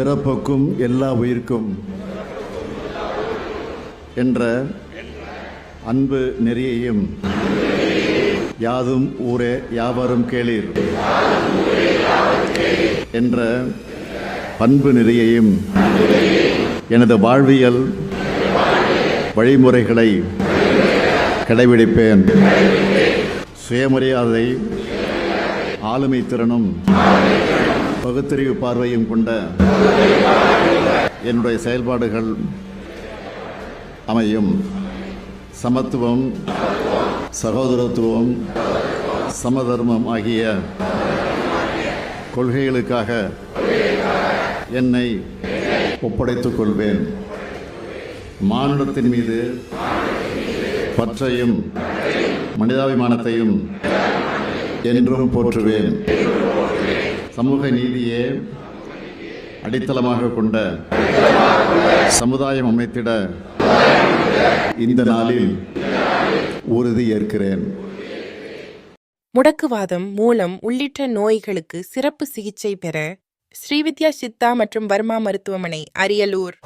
பிறப்புக்கும் எல்லா உயிர்க்கும் என்ற அன்பு நெறியையும் யாதும் ஊரே யாவரும் கேளீர் என்ற பண்பு நெறியையும் எனது வாழ்வியல் வழிமுறைகளை கடைபிடிப்பேன். சுயமரியாதை ஆளுமை திறனும் பகுத்தறிவு பார்வையும் கொண்ட என்னுடைய செயல்பாடுகள் அமையும். சமத்துவம் சகோதரத்துவம் சமதர்மம் ஆகிய கொள்கைகளுக்காக என்னை ஒப்படைத்துக் கொள்வேன். மானுடத்தின் மீது பற்றையும் மனிதாபிமானத்தையும் என்றும் போற்றுவேன். சமூக நீதியே அடித்தளமாக கொண்ட சமுதாயம் அமைத்திட இந்த நாளில் உறுதி ஏற்கிறேன். முடக்குவாதம் மூலம் உள்ளிட்ட நோய்களுக்கு சிறப்பு சிகிச்சை பெற ஸ்ரீவித்யா சித்தா மற்றும் வர்மா மருத்துவமனை அரியலூர்.